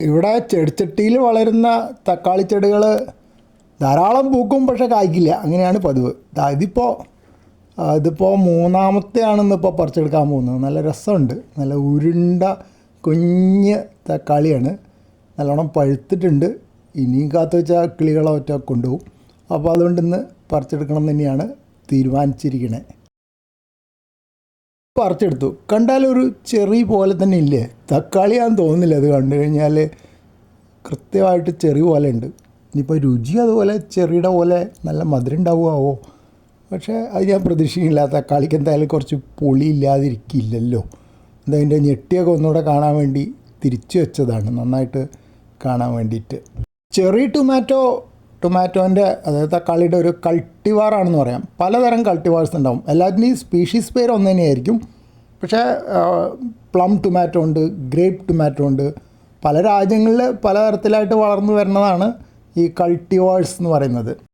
ഇവിടെ ചെടിച്ചട്ടിയിൽ വളരുന്ന തക്കാളി ചെടികൾ ധാരാളം പൂക്കും പക്ഷെ കായ്ക്കില്ല. അങ്ങനെയാണ് പതിവ്. ഇതിപ്പോൾ ഇതിപ്പോൾ മൂന്നാമത്തെയാണെന്ന് ഇപ്പോൾ പറിച്ചെടുക്കാൻ പോകുന്നത്. നല്ല രസമുണ്ട്. നല്ല ഉരുണ്ട കുഞ്ഞ് തക്കാളിയാണ്. നല്ലോണം പഴുത്തിട്ടുണ്ട്. ഇനിയും കാത്തു വെച്ചാൽ കിളികളോ ഒറ്റ കൊണ്ടുപോകും. അപ്പോൾ അതുകൊണ്ട് ഇന്ന് പറിച്ചെടുക്കണം തന്നെയാണ് തീരുമാനിച്ചിരിക്കണേ. പറിച്ചെടുത്തു. ഒരു ചെറി പോലെ തന്നെ ഇല്ലേ? തക്കാളിയാന്ന് തോന്നുന്നില്ല അത് കണ്ടു കഴിഞ്ഞാൽ കൃത്യമായിട്ട് ചെറി പോലെ ഉണ്ട്. ഇനിയിപ്പോൾ രുചി അതുപോലെ ചെറിയുടെ പോലെ നല്ല മധുരം ഉണ്ടാവുമാവോ പക്ഷേ അത് ഞാൻ പ്രതീക്ഷിക്കില്ല തക്കാളിക്ക് എന്തായാലും കുറച്ച് പുളി ഇല്ലാതിരിക്കില്ലല്ലോ. അതിന്റെ ഞെട്ടിയൊക്കെ ഒന്നുകൂടെ കാണാൻ വേണ്ടി തിരിച്ചു വെച്ചതാണ്. നന്നായിട്ട് കാണാൻ വേണ്ടിയിട്ട്. ചെറി ടൊമാറ്റോ ടൊമാറ്റോന്റെ അതായത് തക്കാളിയുടെ ഒരു കൾട്ടിവാറാണെന്ന് പറയാം. പലതരം കൾട്ടിവാർസ് ഉണ്ടാവും. എല്ലാത്തിന്റെയും സ്പീഷീസ് പേര് ഒന്ന് തന്നെയായിരിക്കും. പക്ഷേ പ്ലം ടൊമാറ്റോ ഉണ്ട് ഗ്രേപ്പ് ടൊമാറ്റോ ഉണ്ട്. പല രാജ്യങ്ങളിൽ പലതരത്തിലായിട്ട് വളർന്നു വരുന്നതാണ് ഈ കൾട്ടിവാഴ്സ് എന്ന് പറയുന്നത്.